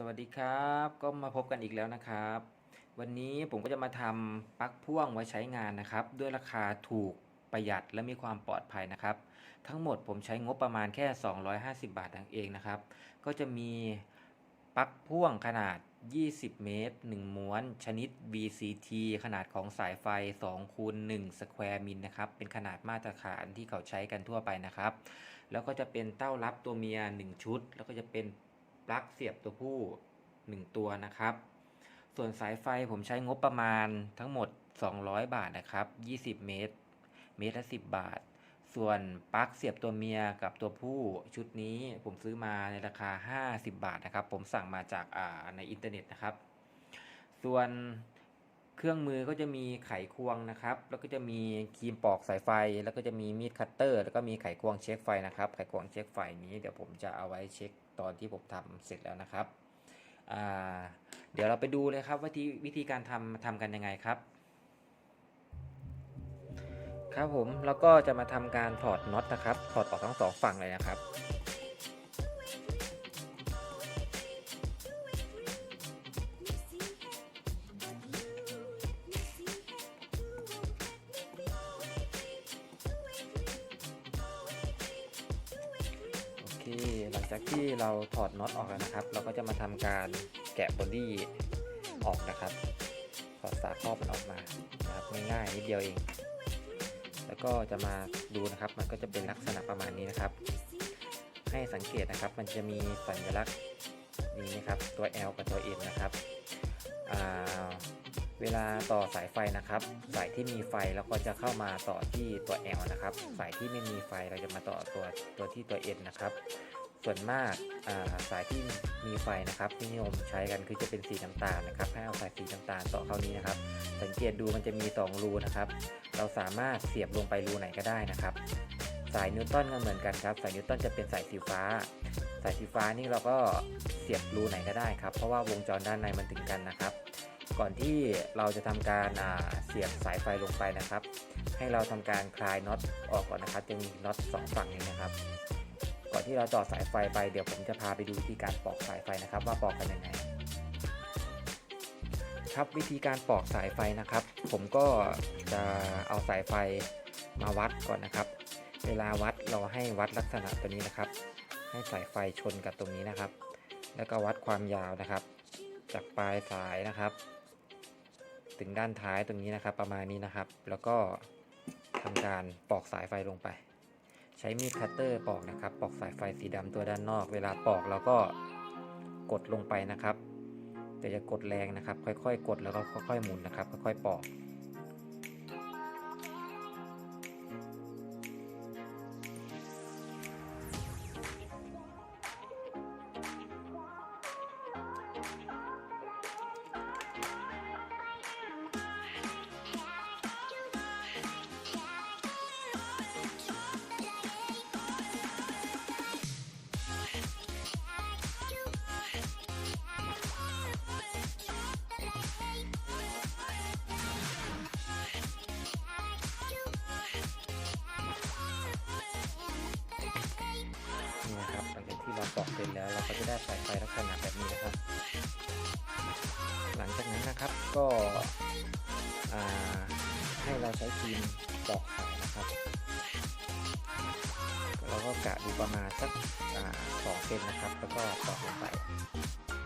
สวัสดีครับ ก็มาพบกันอีกแล้วนะครับ วันนี้ผมก็จะมาทำปลั๊กพ่วงไว้ใช้งานนะครับ ด้วยราคาถูกประหยัดและมีความปลอดภัยนะครับ ทั้งหมดผมใช้งบประมาณแค่ 250 บาทเองนะครับ ก็จะมีปลั๊กพ่วงขนาด 20 เมตร 1 ม้วน ชนิด VCT ขนาดของสายไฟ2คูณ1สแควร์มิลนะครับ เป็นขนาดมาตรฐานที่เขาใช้กันทั่วไปนะครับ แล้วก็จะเป็นเต้ารับตัวเมีย 1 ชุด แล้วก็จะเป็น ปลั๊กเสียบตัวผู้ 1 ตัวนะครับ ส่วนสายไฟผมใช้งบประมาณทั้งหมด 200 บาทนะครับ 20 เมตร เมตรละ 10 บาท ส่วนปลั๊กเสียบตัวเมียกับตัวผู้ชุดนี้ผมซื้อมาในราคา 50 บาทนะครับ ผมสั่งมาจากในอินเทอร์เน็ตนะครับ ส่วน เครื่องมือก็จะมีไขควงนะครับ แล้วก็จะมีครีมปอกสายไฟ แล้วก็จะมีมีดคัตเตอร์ แล้วก็มีไขควงเช็คไฟนะครับ ไขควงเช็คไฟนี้เดี๋ยวผมจะเอาไว้เช็คตอนที่ผมทำเสร็จแล้วนะครับ เดี๋ยวเราไปดูเลยครับว่าที่วิธีการทำทำกันยังไงครับ ครับผมแล้วก็จะมาทำการถอดน็อตนะครับ ถอดออกทั้งสองฝั่งเลยนะครับ โอเคหลังจากที่เราถอดน็อตออกแล้วนะครับ เราก็จะมาทำการแกะบอดี้ออกนะครับถอดฝาครอบมันออกมานะครับง่ายๆนิดเดียวเอง แล้วก็จะมาดูนะครับ มันก็จะเป็นลักษณะประมาณนี้นะครับ ให้สังเกตนะครับ มันจะมีสัญลักษณ์นี้นะครับ ตัว L กับตัว M นะครับ เวลาต่อสายไฟนะครับ สายที่มีไฟเราก็จะเข้ามาต่อที่ตัว L นะครับ สายที่ไม่มีไฟเราจะมาต่อตัวตัวที่ตัว N นะครับ ส่วนมากาสายที่มีไฟนะครับที่นิยมใช้กันคือจะเป็นสีน้ำตาลนะครับให้เอาสายสีน้ำตาลต่อเข้านี้นะครับ สังเกตดูมันจะมี2รูนะครับ เราสามารถเสียบลงไปรูไหนก็ได้นะครับ สายนิวตันก็เหมือนกันครับ สายนิวตันจะเป็นสายสีฟ้า สายสีฟ้านี่เราก็เสียบรูไหนก็ได้ครับ เพราะว่าวงจรด้านในมันถึงกันนะครับ ก่อนที่เราจะทำการเสียบสายไฟลงไปนะครับ ให้เราทำการคลายน็อตออกก่อนนะครับจะมีน็อตสองฝั่งนี้นะครับ ก่อนที่เราต่อสายไฟไปเดี๋ยวผมจะพาไปดูวิธีการปอกสายไฟนะครับ ว่าปอกกันยังไงครับวิธีการปอกสายไฟนะครับ ผมก็จะเอาสายไฟมาวัดก่อนนะครับ เวลาวัดเราให้วัดลักษณะตัวนี้นะครับ ให้สายไฟชนกับตรงนี้นะครับ แล้วก็วัดความยาวนะครับ จากปลายสายนะครับ ถึงด้านท้ายตรงนี้นะครับ ประมาณนี้นะครับ แล้วก็ทำการปอกสายไฟลงไป ใช้มีดคัตเตอร์ปอกนะครับ ปอกสายไฟสีดำตัวด้านนอก เวลาปอกเราก็กดลงไปนะครับแต่จะกดแรงนะครับ ค่อยๆ กดแล้วก็ค่อยๆหมุนนะครับ ค่อยๆปอก 2เลนแล้วเราก็จะได้สาไฟลักษณะแบบนี้นะครับ หลังจากนั้นนะครับก็ให้เราใช้ครีมปอกขายนะครับเราก็กะดูประมาณสักสองเซนนะครับ แล้วก็ปอกลงไป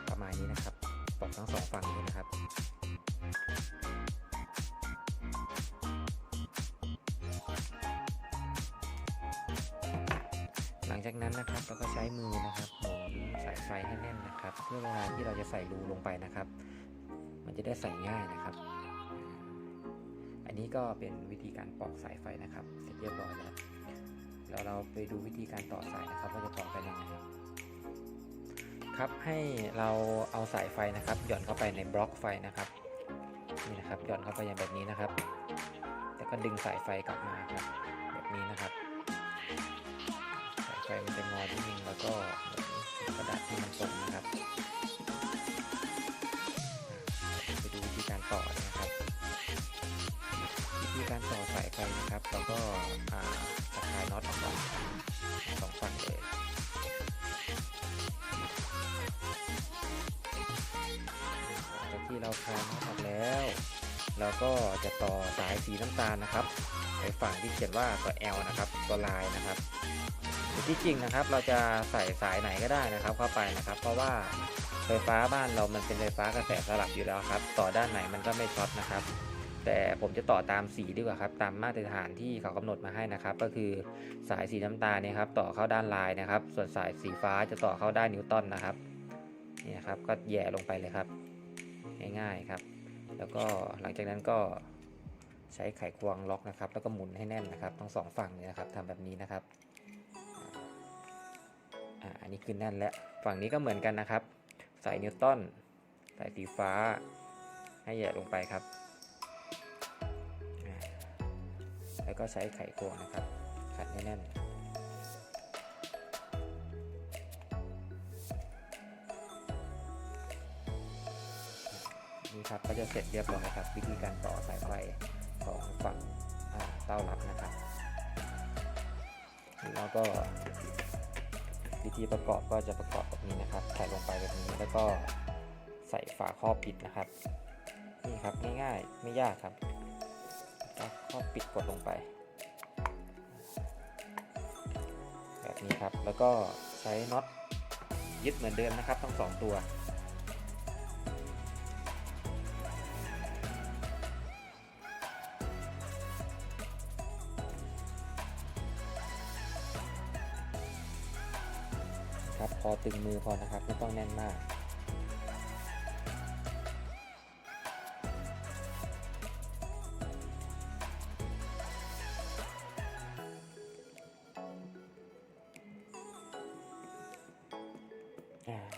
ประมาณนี้นะครับปอกทั้งสองฝั่งเลยนะครับ นั้นนะครับเราก็ใช้มือนะครับหมุนสายไฟให้แน่นนะครับ เพื่อเวลาที่เราจะใส่รูลงไปนะครับ มันจะได้ใส่ง่ายนะครับ อันนี้ก็เป็นวิธีการปอกสายไฟนะครับ เสร็จเรียบร้อยแล้วแล้วเราไปดูวิธีการต่อสายนะครับว่าจะต่อกันยังไงครับให้เราเอาสายไฟนะครับ หย่อนเข้าไปในบล็อกไฟนะครับนี่นะครับหย่อนเข้าไปอย่างแบบนี้นะครับ แล้วก็ดึงสายไฟกลับมาครับ ก็กระดาษที่มันตรงนะครับไปดูวิธีการต่อนะครับวิธีการต่อสายไฟนะครับเราก็อ่าสะพายน็อตออกมาสองฝั่งเลยจากที่เราคลายน็อตออกแล้วเราก็จะต่อสายสีน้ำตาลนะครับไปฝั่งที่เขียนว่าตัว L นะครับ ตัวลายนะครับ ที่จริงนะครับ เราจะใส่สายไหนก็ได้นะครับ เข้าไปนะครับ เพราะว่าไฟฟ้าบ้านเรามันเป็นไฟฟ้ากระแสสลับอยู่แล้วครับ ต่อด้านไหนมันก็ไม่ช็อตนะครับ แต่ผมจะต่อตามสีดีกว่าครับ ตามมาตรฐานที่เขากำหนดมาให้นะครับ ก็คือสายสีน้ำตาลเนี่ยครับ ต่อเข้าด้านลายนะครับ ส่วนสายสีฟ้าจะต่อเข้าด้านนิวตันนะครับนี่ครับก็แย่ลงไปเลยครับ ง่ายๆครับ แล้วก็หลังจากนั้นก็ใช้ไขควงล็อกนะครับ แล้วก็หมุนให้แน่นนะครับ ทั้งสองฝั่งเลยนะครับทำแบบนี้นะครับ อ่าอันนี้คือแน่นแล้วฝั่งนี้ก็เหมือนกันนะครับ สายนิวตันสายสีฟ้า ให้แหย่ลงไปครับ แล้วก็ใช้ไขควงนะครับ ขัดให้แน่นนี่ครับก็จะเสร็จเรียบร้อยครับ วิธีการต่อสายไฟของฝั่งเต้ารับนะครับแล้วก็ วิธีประกอบก็จะประกอบแบบนี้นะครับ ใส่ลงไปแบบนี้แล้วก็ใส่ฝาครอบปิดนะครับ นี่ครับง่ายๆไม่ยากครับครอบปิดกดลงไป แบบนี้ครับแล้วก็ใช้น็อตยึดเหมือนเดิมนะครับทั้งสองตัว ตึงมือพอนะครับ ไม่ต้องแน่นมาก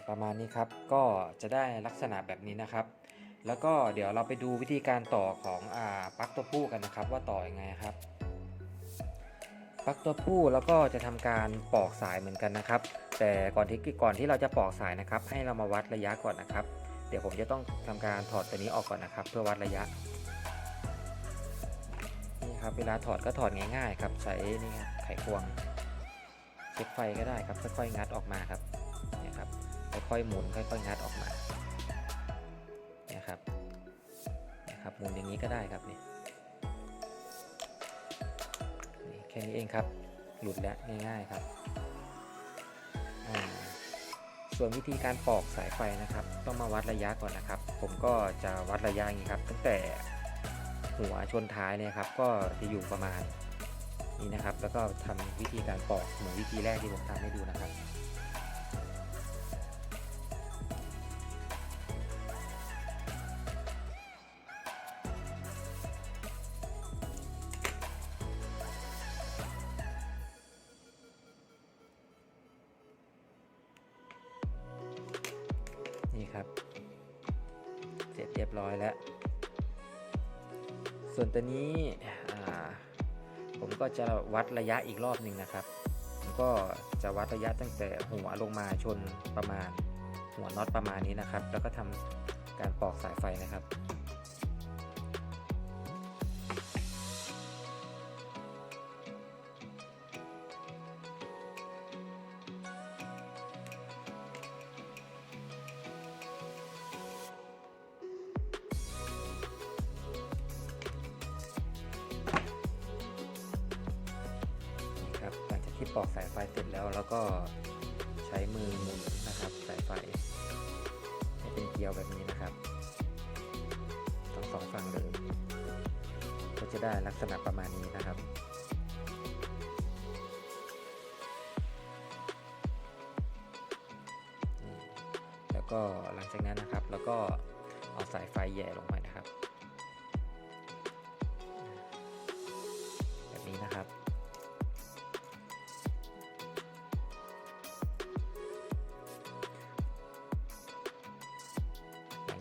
ประมาณนี้ครับ ก็จะได้ลักษณะแบบนี้นะครับ แล้วก็เดี๋ยวเราไปดูวิธีการต่อของอปลั๊กตัวผู้กันนะครับ ว่าต่ออยังไงครับปลั๊กตัวผู้แล้วก็จะทำการปอกสายเหมือนกันนะครับ แต่ก่อนที่ก่อนที่เราจะปอกสายนะครับ ให้เรามาวัดระยะก่อนนะครับ เดี๋ยวผมจะต้องทำการถอดตัวนี้ออกก่อนนะครับ เพื่อวัดระยะนี่ครับเวลาถอดก็ถอดง่ายๆครับใช้นี่ครับไขควงเช็คไฟก็ได้ครับค่อยๆงัดออกมาครับเนี่ยครับค่อยๆหมุนค่อยๆงัดออกมาเนี่ยครับนะครับหมุนอย่างนี้ก็ได้ครับนี่แค่นี้เองครับ หลุดแล้วง่ายๆครับ ส่วนวิธีการปอกสายไฟนะครับ ต้องมาวัดระยะก่อนนะครับ ผมก็จะวัดระยะอย่างนี้ครับ ตั้งแต่หัวชนท้ายเนี่ยครับ ก็จะอยู่ประมาณนี้นะครับ แล้วก็ทำวิธีการปอกเหมือนวิธีแรกที่ผมทำให้ดูนะครับ ครับ เสร็จเรียบร้อยแล้ว ส่วนตัวนี้ผมก็จะวัดระยะอีกรอบหนึ่งนะครับก็จะวัดระยะตั้งแต่หัวลงมาชนประมาณหัวน็อตประมาณนี้นะครับ แล้วก็ทำการปอกสายไฟนะครับ ปอกสายไฟเสร็จแล้วแล้วก็ใช้มือหมุนนะครับ สายไฟให้เป็นเกลียวแบบนี้นะครับทั้งสองฝั่งเลยก็จะได้ลักษณะประมาณนี้นะครับแล้วก็หลังจากนั้นนะครับ แล้วก็เอาสายไฟแหย่ลงไป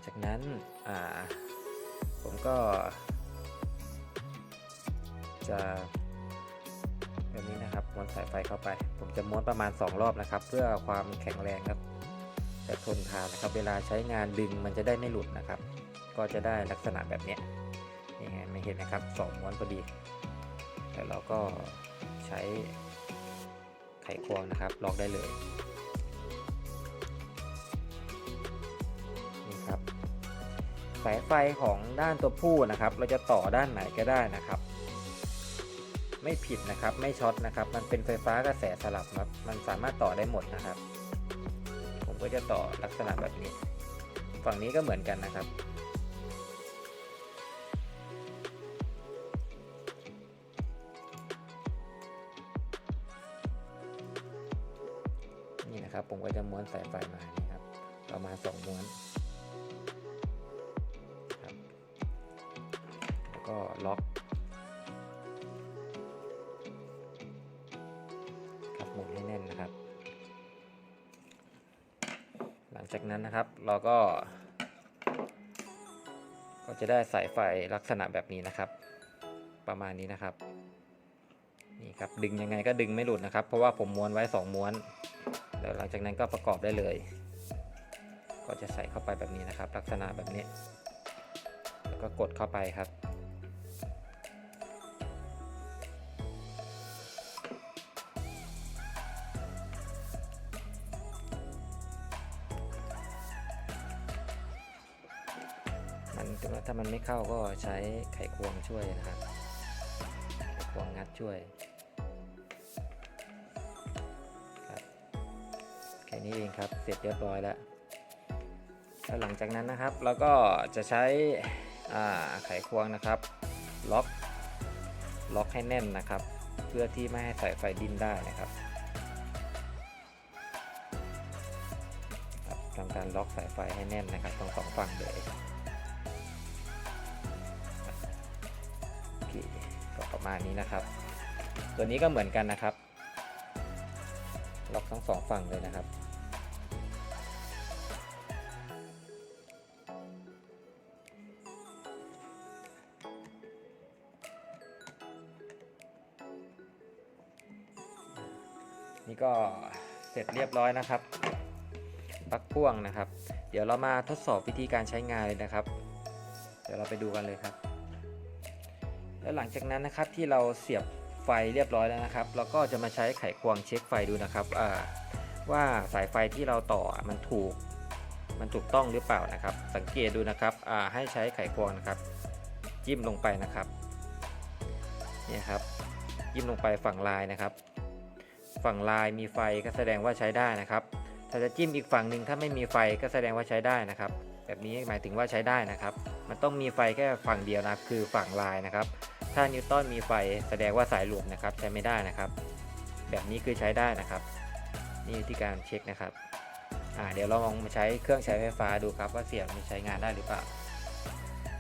จากนั้นผมก็ จะแบบนี้นะครับม้วนสายไฟเข้าไป ผมจะม้วนประมาณ 2 รอบนะครับ เพื่อความแข็งแรงครับจะทนทานนะครับ เวลาใช้งานดึงมันจะได้ไม่หลุดนะครับ ก็จะได้ลักษณะแบบนี้นี่ไงไม่เห็นนะครับสองม้วนพอดีแล้วเราก็ใช้ไขควงนะครับล็อกได้เลย สายไฟของด้านตัวผู้นะครับ เราจะต่อด้านไหนก็ได้นะครับ ไม่ผิดนะครับไม่ช็อตนะครับ มันเป็นไฟฟ้ากระแสสลับครับมันสามารถต่อได้หมดนะครับ ผมก็จะต่อลักษณะแบบนี้ ฝั่งนี้ก็เหมือนกันนะครับนี่นะครับผมก็จะม้วนสายไฟมานี่ครับประมาณสองม้วน ก็ล็อกครับหมุนให้แน่นนะครับ หลังจากนั้นนะครับเราก็ ก็จะได้สายไฟลักษณะแบบนี้นะครับ ประมาณนี้นะครับนี่ครับดึงยังไงก็ดึงไม่หลุดนะครับ เพราะว่าผมม้วนไว้สองม้วนแล้วหลังจากนั้นก็ประกอบได้เลย ก็จะใส่เข้าไปแบบนี้นะครับ ลักษณะแบบนี้ แล้วก็กดเข้าไปครับ ถ้ามันไม่เข้าก็ใช้ไขควงช่วยนะครับไขควงงัดช่วยแค่นี้เองครับเสร็จเรียบร้อยแล้วแล้วหลังจากนั้นนะครับเราก็จะใช้ไขควงนะครับ ล็อกล็อกให้แน่นนะครับ เพื่อที่ไม่ให้สายไฟดิ้นได้นะครับครับทำการล็อกสายไฟให้แน่นนะครับทั้งสองฝั่งเลย มาณนี้นะครับ ตัวนี้ก็เหมือนกันนะครับ ล็อกทั้งสองฝั่งเลยนะครับ นี่ก็เสร็จเรียบร้อยนะครับปลั๊กพ่วงนะครับ เดี๋ยวเรามาทดสอบวิธีการใช้งานเลยนะครับ เดี๋ยวเราไปดูกันเลยครับ แล้วหลังจากนั้นนะครับที่เราเสียบไฟเรียบร้อยแล้วนะครับ เราก็จะมาใช้ไขควงเช็คไฟดูนะครับว่าสายไฟที่เราต่อมันถูกมันถูกต้องหรือเปล่านะครับ สังเกตดูนะครับให้ใช้ไขควงนะครับ จิ้มลงไปนะครับนี่ครับจิ้มลงไปฝั่งลายนะครับ ฝั่งลายมีไฟก็แสดงว่าใช้ได้นะครับถ้าจะจิ้มอีกฝั่งหนึ่งถ้าไม่มีไฟก็แสดงว่าใช้ได้นะครับ แบบนี้หมายถึงว่าใช้ได้นะครับ มันต้องมีไฟแค่ฝั่งเดียวนะคือฝั่งลายนะครับ ถ้านิวตันมีไฟแสดงว่าสายหลวมนะครับใช้ไม่ได้นะครับ แบบนี้คือใช้ได้นะครับ นี่วิธีการเช็คนะครับอ่าเดี๋ยวเราลองมาใช้เครื่องใช้ไฟฟ้าดูครับว่าเสียบมันใช้งานได้หรือเปล่า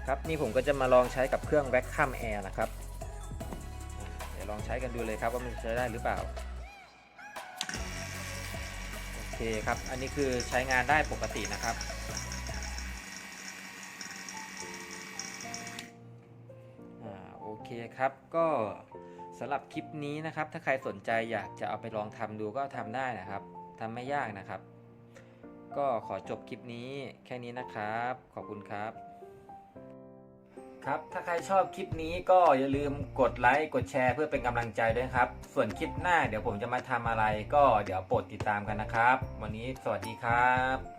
ครับนี่ผมก็จะมาลองใช้กับเครื่องแว็กคัมแอร์นะครับเดี๋ยวลองใช้กันดูเลยครับว่ามันใช้ได้หรือเปล่าโอเคครับอันนี้คือใช้งานได้ปกตินะครับ ครับ ก็สำหรับคลิปนี้นะครับ ถ้าใครสนใจอยากจะเอาไปลองทำดูก็ทำได้นะครับทำไม่ยากนะครับ ก็ขอจบคลิปนี้แค่นี้นะครับ ขอบคุณครับ ครับ ถ้าใครชอบคลิปนี้ก็อย่าลืมกดไลค์กดแชร์เพื่อเป็นกำลังใจด้วยครับ ส่วนคลิปหน้าเดี๋ยวผมจะมาทำอะไร ก็เดี๋ยวโปรดติดตามกันนะครับ วันนี้สวัสดีครับ